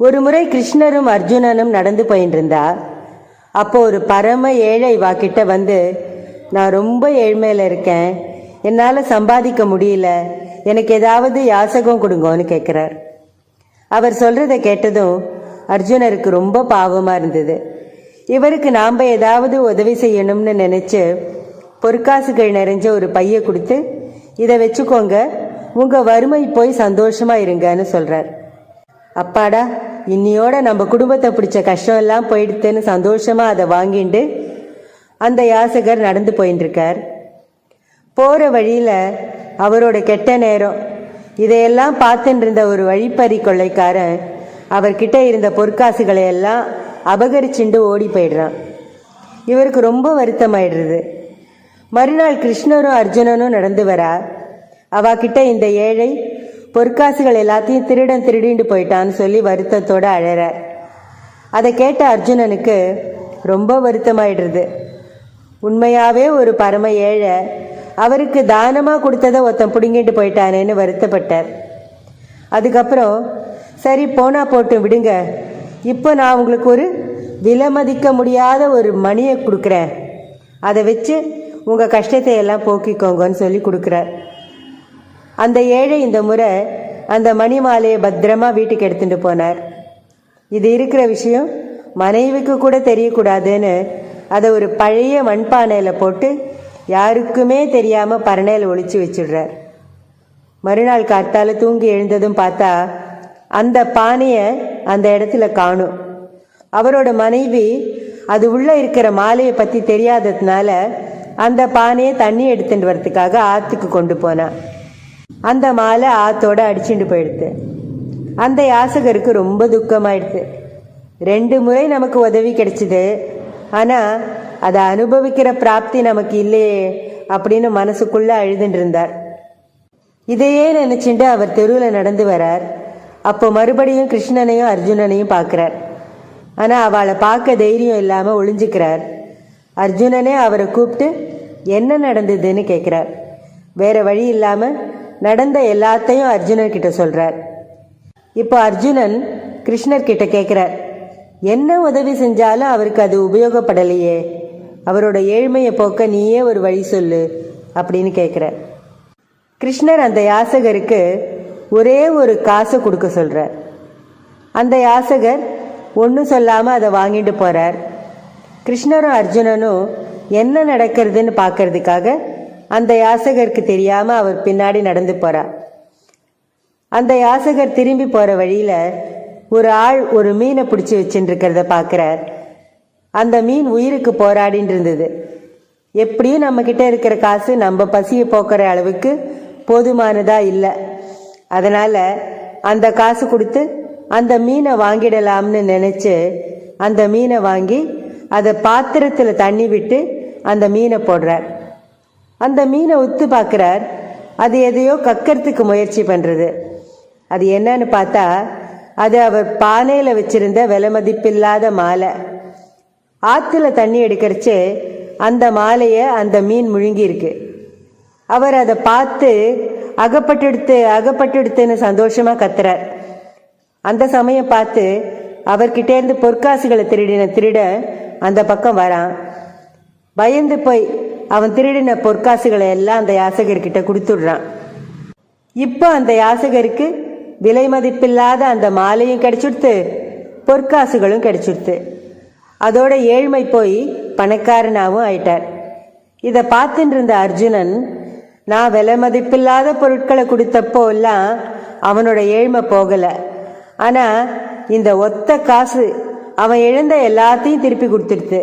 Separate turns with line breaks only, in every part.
ஒருமுறை கிருஷ்ணரும் அர்ஜுனனும் நடந்து பயின்றிருந்தார் அப்போ ஒரு பரம ஏழை வாக்கிட்ட வந்து நான் ரொம்ப ஏழ்மையில் இருக்கேன். என்னால் சம்பாதிக்க முடியல. எனக்கு ஏதாவது யாசகம் கொடுங்கோன்னு கேட்குறார் அவர் சொல்கிறத கேட்டதும் அர்ஜுனருக்கு ரொம்ப பாவமாக இருந்தது. இவருக்கு நாம் ஏதாவது உதவி செய்யணும்னு நினச்சி பொற்காசுகள் நிறைஞ்ச ஒரு பையை கொடுத்து இதை வச்சுக்கோங்க. உங்கள் வறுமை போய் சந்தோஷமாக இருங்கன்னு சொல்கிறார் அப்பாடா இன்னியோட நம்ம குடும்பத்தை பிடிச்ச கஷ்டம் எல்லாம் போயிடுத்துன்னு சந்தோஷமா அதை வாங்கிண்டு அந்த யாசகர் நடந்து போயின்னு போகிற வழியில் அவரோட கெட்ட நேரம் இதையெல்லாம் பார்த்துட்டு இருந்த ஒரு வழிப்பறி கொள்ளைக்காரன் அவர்கிட்ட இருந்த பொற்காசுகளை எல்லாம் அபகரிச்சுண்டு ஓடி போயிடுறான். இவருக்கு ரொம்ப வருத்தமாயிடுறது. மறுநாள் கிருஷ்ணரும் அர்ஜுனனும் நடந்து வரா. அவகிட்ட இந்த ஏழை பொற்காசுகள் எல்லாத்தையும் திருடன் திருடிண்டு போயிட்டான்னு சொல்லி வருத்தத்தோடு அழறார் அதை கேட்ட அர்ஜுனனுக்கு ரொம்ப வருத்தமாயிடுறது. உண்மையாகவே ஒரு பரம ஏழை. அவருக்கு தானமாக கொடுத்ததை ஒருத்தன் பிடுங்கிட்டு போயிட்டானேன்னு வருத்தப்பட்டார். அதுக்கப்புறம் சரி போனா போட்டு விடுங்க. இப்போ நான் உங்களுக்கு ஒரு விலை மதிக்க முடியாத ஒரு மணியை கொடுக்குறேன். அதை வச்சு உங்கள் கஷ்டத்தை எல்லாம் போக்கிக்கோங்கன்னு சொல்லி கொடுக்குறார். அந்த ஏழை இந்த முறை அந்த மணி மாலையை பத்திரமா வீட்டுக்கு எடுத்துட்டு போனார். இது இருக்கிற விஷயம் மனைவிக்கு கூட தெரியக்கூடாதுன்னு அதை ஒரு பழைய மண்பானையில் போட்டு யாருக்குமே தெரியாமல் பரணையில் ஒழிச்சு வச்சிடுறார். மறுநாள் காத்தால தூங்கி எழுந்ததும் பார்த்தா அந்த பானையை அந்த இடத்துல காணும். அவரோட மனைவி அது உள்ளே இருக்கிற மாலையை பற்றி தெரியாததுனால அந்த பானையை தண்ணி எடுத்துட்டு வரதுக்காக ஆற்றுக்கு கொண்டு போனான் அந்த மாலை ஆத்தோட அடிச்சுட்டு போயிடுது அந்த யாசகருக்கு ரொம்ப துக்கமாயிடுது ரெண்டு முறை நமக்கு உதவி கிடைச்சிது. ஆனால் அதை அனுபவிக்கிற பிராப்தி நமக்கு இல்லையே அப்படின்னு மனசுக்குள்ளே அழுதுட்டு இருந்தார். இதையே நினச்சிட்டு அவர் தெருவில் நடந்து வரார். அப்போ மறுபடியும் கிருஷ்ணனையும் அர்ஜுனனையும் பார்க்குறார். ஆனால் அவளை பார்க்க தைரியம் இல்லாமல் ஒளிஞ்சுக்கிறார். அர்ஜுனனே அவரை கூப்பிட்டு என்ன நடந்ததுன்னு கேட்குறார். வேற வழி இல்லாமல் நடந்த எல்லாத்தையும் அர்ஜுனன் கிட்ட சொல்கிறார் இப்போ அர்ஜுனன் கிருஷ்ணர் கிட்ட கேட்குறார் என்ன உதவி செஞ்சாலும் அவருக்கு அது உபயோகப்படலையே. அவரோட ஏழ்மையை போக்க நீயே ஒரு வழி சொல்லு அப்படின்னு கேட்குறார் கிருஷ்ணர் அந்த யாசகருக்கு ஒரே ஒரு காசை கொடுக்க சொல்கிறார் அந்த யாசகர் ஒன்றும் சொல்லாமல் அதை வாங்கிட்டு போகிறார் கிருஷ்ணரும் அர்ஜுனனும் என்ன நடக்கிறதுன்னு பார்க்கறதுக்காக அந்த யாசகருக்கு தெரியாமல் அவர் பின்னாடி நடந்து போகிறார் அந்த யாசகர் திரும்பி போகிற வழியில் ஒரு ஆள் ஒரு மீனை பிடிச்சி வச்சுட்டுருக்கிறத பார்க்குறார் அந்த மீன் உயிருக்கு போராடின்னு இருந்தது. எப்படியும் நம்மக்கிட்ட இருக்கிற காசு நம்ம பசியை போக்குற அளவுக்கு போதுமானதா இல்லை. அதனால் அந்த காசு கொடுத்து அந்த மீனை வாங்கிடலாம்னு நினச்சி அந்த மீனை வாங்கி அதை பாத்திரத்தில் தண்ணி விட்டு அந்த மீனை போடுறார். அந்த மீனை உத்து பார்க்குறார். அது எதையோ கக்கறதுக்கு முயற்சி பண்ணுறது அது என்னன்னு பார்த்தா அது அவர் பானையில் வச்சிருந்த விலை மதிப்பில்லாத மாலை. ஆற்றுல தண்ணி எடுக்கிறச்சு அந்த மாலையை அந்த மீன் முழுங்கியிருக்கு. அவர் அதை பார்த்து அகப்பட்டெடுத்து அகப்பட்டெடுத்துன்னு சந்தோஷமாக கத்துறார். அந்த சமயம் பார்த்து அவர்கிட்டேருந்து பொற்காசுகளை திருடின திருட அந்த பக்கம் வரான். பயந்து போய் அவன் திருடின பொற்காசுகளை எல்லாம் அந்த யாசகர்கிட்ட கொடுத்துடுறான். இப்போ அந்த யாசகருக்கு விலை மதிப்பில்லாத அந்த மாலையும் கிடைச்சுடுத்து பொற்காசுகளும் கிடைச்சுடுத்து. அதோட ஏழ்மை போய் பணக்காரனாகவும் ஆயிட்டார். இதை பார்த்துட்டு இருந்த அர்ஜுனன் நான் விலை மதிப்பில்லாத பொருட்களை கொடுத்தப்போ எல்லாம் அவனோட ஏழ்மை போகலை. ஆனால் இந்த ஒத்த காசு அவன் இழந்த எல்லாத்தையும் திருப்பி கொடுத்துடுது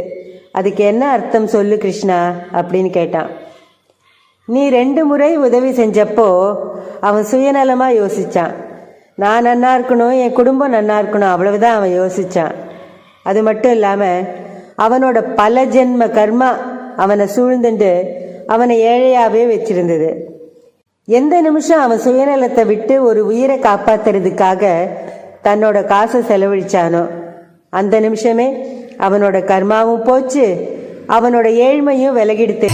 அதுக்கு என்ன அர்த்தம் சொல்லு கிருஷ்ணா? அப்படின்னு கேட்டான். நீ ரெண்டு முறை உதவி செஞ்சப்போ அவன் சுயநலமாக யோசித்தான் நான் நன்னா இருக்கணும் என் குடும்பம் நன்னா இருக்கணும் அவ்வளவுதான் அவன் யோசித்தான் அது மட்டும் இல்லாமல்
அவனோட பல ஜென்ம கர்மா அவனை சூழ்ந்துண்டு அவனை ஏழையாகவே வச்சிருந்தது. எந்த நிமிஷம் அவன் சுயநலத்தை விட்டு ஒரு உயிரை காப்பாத்துறதுக்காக தன்னோட காசை செலவழிச்சானோ அந்த நிமிஷமே அவனோட கர்மாவும் போச்சு. அவனோட ஏழ்மையும் விலகிடுத்து.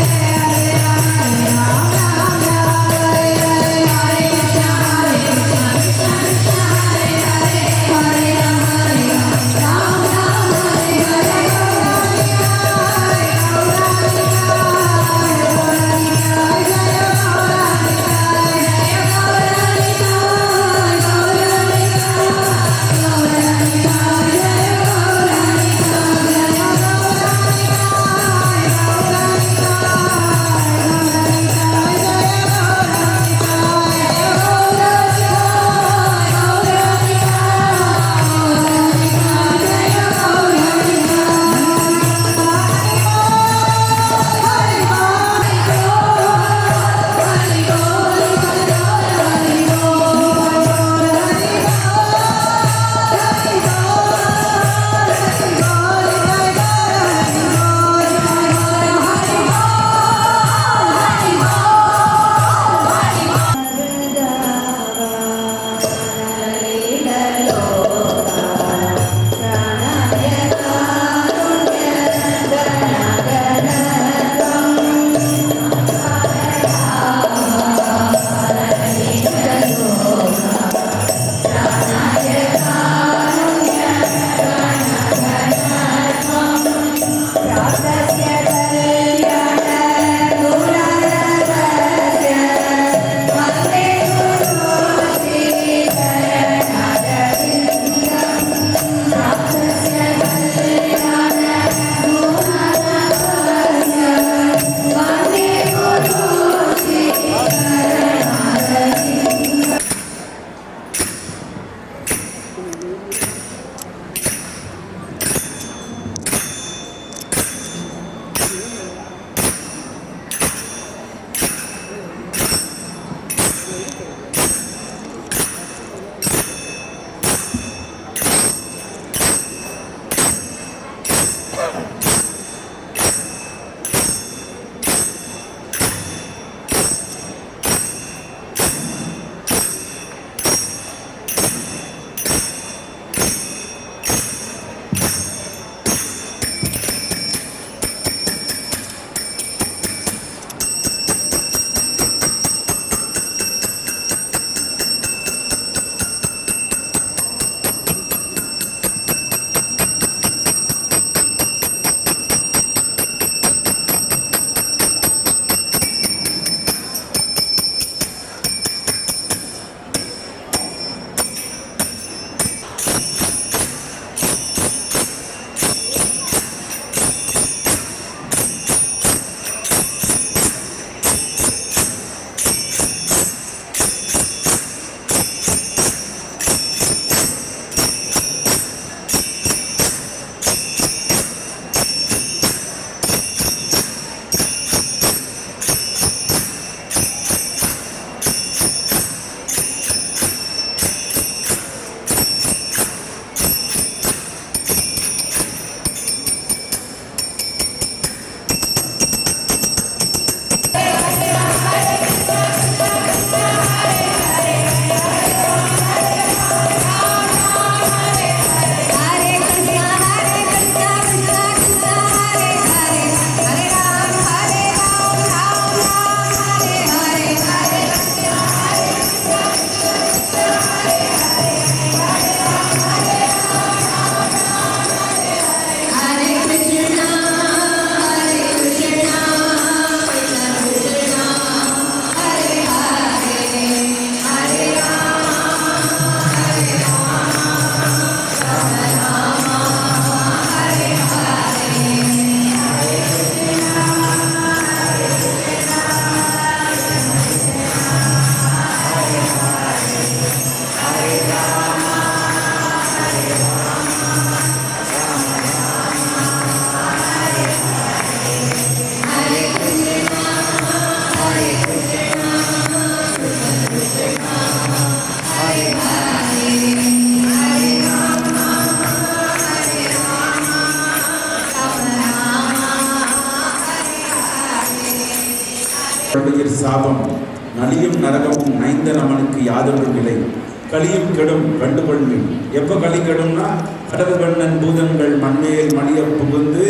களியும் கெடும் கண்டுகொள்ளும் எப்போ களி கெடும்னா கடல் கண்ணன் பூதங்கள் மண்மேல் மணிய புகுந்து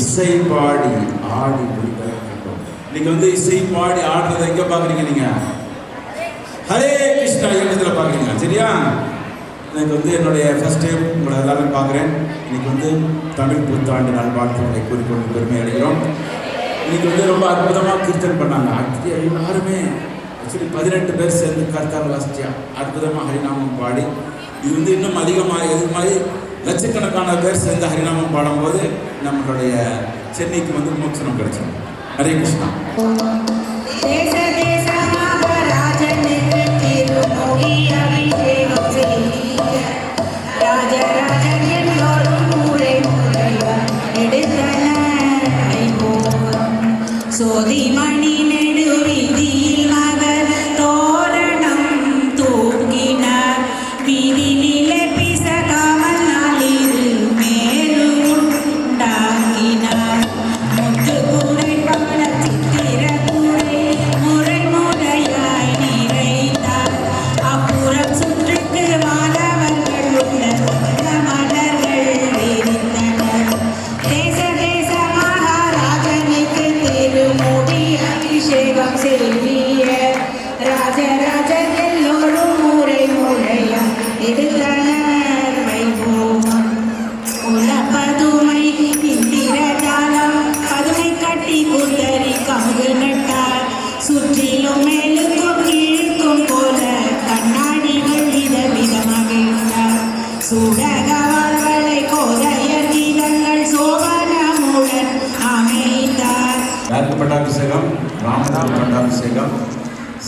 இசை பாடி ஆடி நீங்க வந்து இசை பாடி ஆடுறதை எங்க பாக்குறீங்க நீங்க? ஹரே கிருஷ்ணா இயக்கத்தில் பாக்குறீங்க சரியா? எனக்கு வந்து என்னுடைய ஃபர்ஸ்ட் டைம் உங்களை எல்லாரும் பார்க்குறேன். இன்னைக்கு வந்து தமிழ் புத்தாண்டு நல்வாழ்த்துக்களை கூறிக்கொண்டு பெருமை அடைகிறோம். இன்னைக்கு வந்து ரொம்ப அற்புதமாக கீர்த்தன் பண்ணாங்க. அடுத்து எல்லாருமே ஆக்சுவலி பதினெட்டு பேர் சேர்ந்து கர்த்தார் வாசிச்சா அற்புதமாக ஹரிநாமம் பாடி இது வந்து இன்னும் அதிகமாக இது மாதிரி லட்சக்கணக்கான பேர் சேர்ந்து ஹரிநாமம் பாடும்போது நம்மளுடைய சென்னைக்கு வந்து மோட்சனம் கிடைச்சோம் ஹரே கிருஷ்ணா. சோதி மணி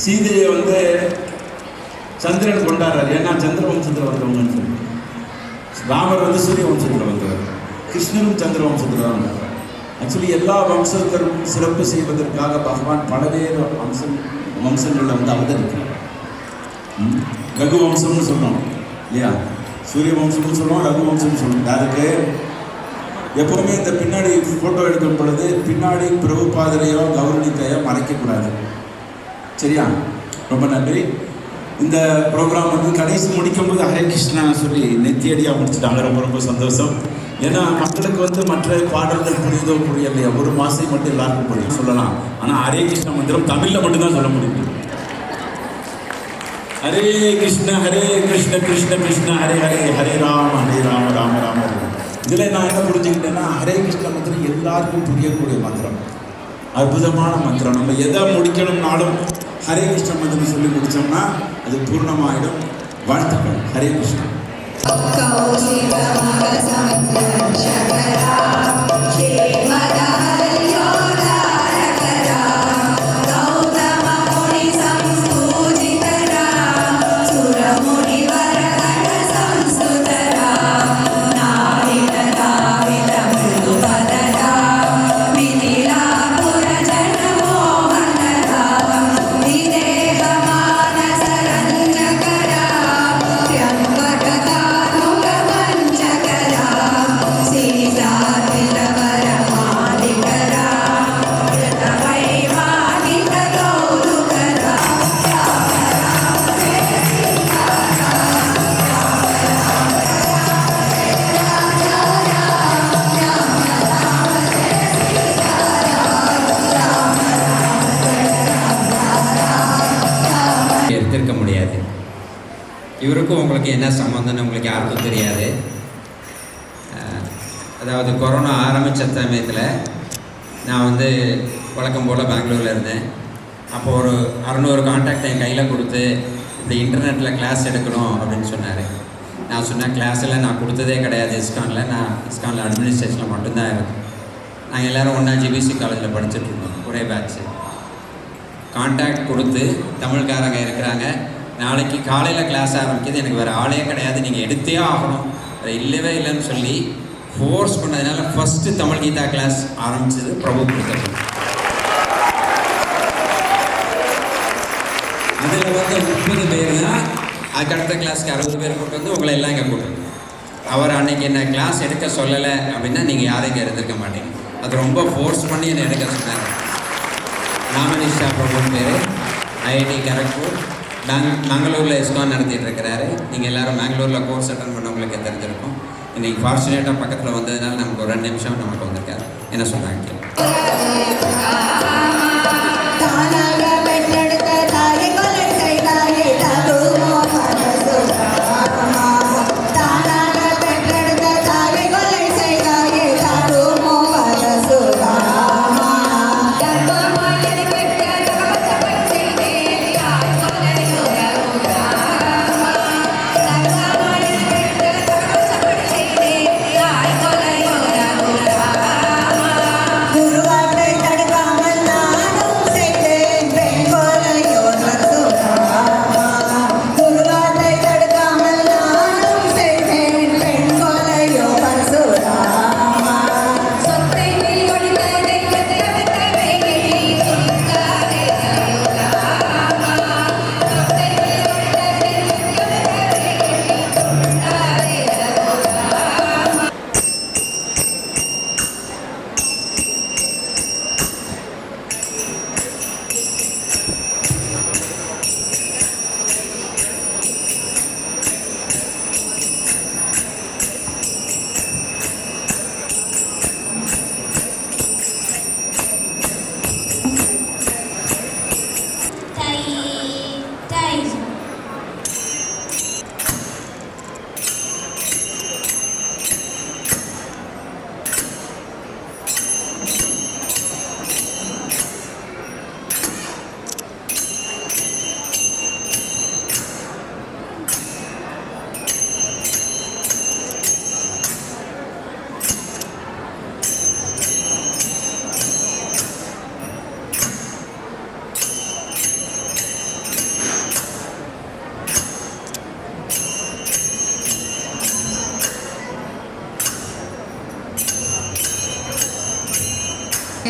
சீதையை வந்து சந்திரன் கொண்டாடுறாரு. ஏன்னா சந்திர வம்சத்தில் வந்தவங்கன்னு சொல்லி. ராமர் வந்து சூரிய வம்சத்தில் வந்தவர் கிருஷ்ணரும் சந்திர வம்சத்தில் தான் ஆக்சுவலி எல்லா வம்சத்திற்கும் சிறப்பு செய்வதற்காக பகவான் பலவேறு வம்சம் வம்சங்களில் வந்து அவதரிக்கிறார் ரகு வம்சம்னு சொல்றோம். இல்லையா? சூரிய வம்சம்னு சொல்லுவோம் ரகு வம்சம்னு சொல்லுவோம் யாருக்கு? எப்பவுமே இந்த பின்னாடி ஃபோட்டோ எடுக்கும் பொழுது பின்னாடி பிரபுபாதரையோ கௌரணித்தையோ மறைக்கக்கூடாது. சரியா? ரொம்ப நன்றி. இந்த ப்ரோக்ராம் வந்து கடைசி முடிக்கும் போது ஹரே கிருஷ்ணா சொல்லி நெத்தியடியாக முடிச்சுட்டாங்க. ரொம்ப ரொம்ப சந்தோஷம். ஏன்னா மக்களுக்கு வந்து மற்ற பாடல்கள் புரியுதோ புரியலையா ஒரு மாசை மட்டும் எல்லாருக்கும் புரியும். சொல்லலாம். ஆனால் ஹரே கிருஷ்ண மந்திரம் தமிழில் மட்டும்தான் சொல்ல முடியும். ஹரே கிருஷ்ண ஹரே கிருஷ்ண கிருஷ்ண கிருஷ்ண ஹரே ஹரே ஹரே ராம ஹரே ராம ராம ராம. இதில் இதுல நான் என்ன புரிஞ்சுக்கிட்டேன்னா ஹரே கிருஷ்ண மந்திரம் எல்லாருக்கும் புரியக்கூடிய மந்திரம். அற்புதமான மந்திரம். நம்ம எதை முடிக்கணும்னாலும் ஹரே கிருஷ்ண மந்திரம் சொல்லி முடிச்சோம்னா அது பூர்ணமாயிடும். வாழ்த்துக்கள். ஹரே கிருஷ்ணா.
எடுத்திருக்க இவருக்கும் உங்களுக்கு என்ன சம்மந்தம்னு உங்களுக்கு யாருக்கும் தெரியாது. அதாவது கொரோனா ஆரம்பித்த சமயத்தில் நான் வந்து வழக்கம் போல் பெங்களூரில் இருந்தேன். அப்போ ஒரு அறநூறு கான்டாக்ட் என் கையில் கொடுத்து இப்படி இன்டர்நெட்டில் கிளாஸ் எடுக்கணும் அப்படின்னு சொன்னார். நான் சொன்னேன் கிளாஸில் நான் கொடுத்ததே கிடையாது. இஸ்கானில் நான் இஸ்கானில் அட்மினிஸ்ட்ரேஷனில் மட்டும்தான் இருக்கேன் நாங்கள் எல்லோரும் ஒன்றா ஜிபிசி காலேஜில் படிச்சிட்டுருந்தோம் ஒரே பேட்ச்சு கான்டாக்ட் கொடுத்து தமிழ்காரங்க இருக்கிறாங்க. நாளைக்கு காலையில் கிளாஸ் ஆரம்பிக்குது எனக்கு வேறு ஆளே கிடையாது. நீங்கள் எடுத்தே ஆகணும். வேறு இல்லவே இல்லைன்னு சொல்லி ஃபோர்ஸ் பண்ணதுனால ஃபஸ்ட்டு தமிழ் கீதா கிளாஸ் ஆரம்பிச்சது பிரபு கொடுத்தது அதில் வந்து முப்பது பேர் தான் அதுக்கு அடுத்த கிளாஸ்க்கு அறுபது பேர் கூட்டு வந்து உங்களை எல்லாம் இங்கே கூட்டு அவர் அன்னைக்கு என்ன கிளாஸ் எடுக்க சொல்லலை அப்படின்னா நீங்கள் யாரும் இங்கே மாட்டீங்க. அது ரொம்ப ஃபோர்ஸ் பண்ணி என்னை எடுக்க சொன்னாங்க நாமினிஷா பிரபு பேர். ஐஐடி கரக்பூர். பெங் பெங்களூரில் இஸ்கான் நடத்திட்டு இருக்கிறாரு நீங்கள் எல்லாரும் பெங்களூரில் கோர்ஸ் அட்டன் பண்ணவங்களுக்கு தெரிஞ்சிருக்கும். இன்றைக்கி ஃபார்ச்சுனேட்டாக பக்கத்தில் வந்ததுனால நமக்கு ஒரு ரெண்டு நிமிஷம் நமக்கு வந்திருக்காரு. என்ன சொல்கிறாங்க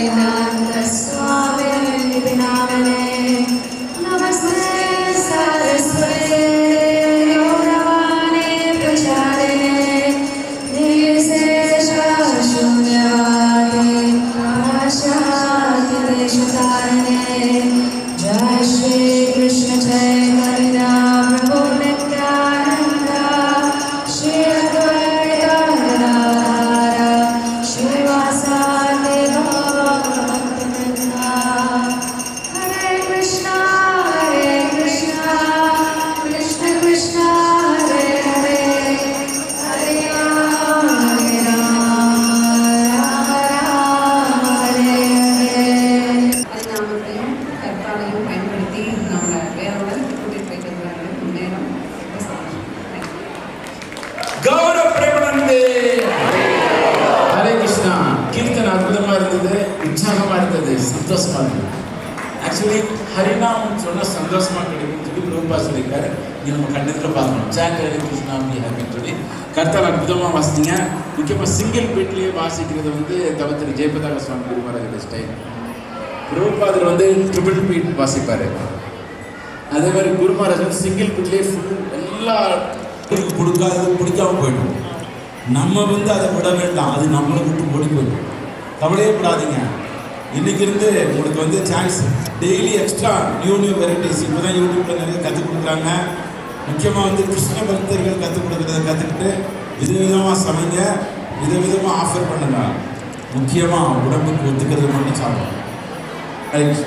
Amen. சந்தோஷமா
இருக்கு. ஆக்சுவலி ஹரிநாமம் சொன்னால் சந்தோஷமாக கிடைக்கும் சொல்லி பிரபுபா சொல்லியிருக்காரு. நீ நம்ம கண்டத்தில் பார்க்கணும். ஜாக் ஹரி கிருஷ்ணா அப்படி சொல்லி. கர்த்தால் அற்புதமாக வாசித்தீங்க முக்கியமாக சிங்கிள் பீட்லேயே வாசிக்கிறது வந்து தவத்திரி ஜெயபதாக சுவாமி குருமாராஜோட ஸ்டைல் பிரபுபாதர் வந்து ட்ரிபிள் பீட் வாசிப்பாரு. அதே மாதிரி குருமாராஜ் வந்து சிங்கிள் பீட்லேயே ஃபுல் எல்லா
அவங்களுக்கு கொடுக்காதது பிடிக்காம போயிடும். நம்ம வந்து அதை விட வேண்டாம். அது நம்மளை விட்டு ஓடி போயிடும். கவலையே விடாதீங்க இன்னைக்கு இருந்து உங்களுக்கு வந்து chance daily extra new new varieties இப்போ தான் யூடியூப்பில் நிறைய கற்றுக் கொடுக்குறாங்க. முக்கியமாக வந்து கிருஷ்ண பக்தர்கள் கற்றுக் கொடுக்குறத கற்றுக்கிட்டு விதவிதமாக சமைங்க விதவிதமாக ஆஃபர் பண்ணுங்க. முக்கியமாக உடம்புக்கு ஒத்துக்கிறது மட்டும் சாப்பிடணும் ரைட்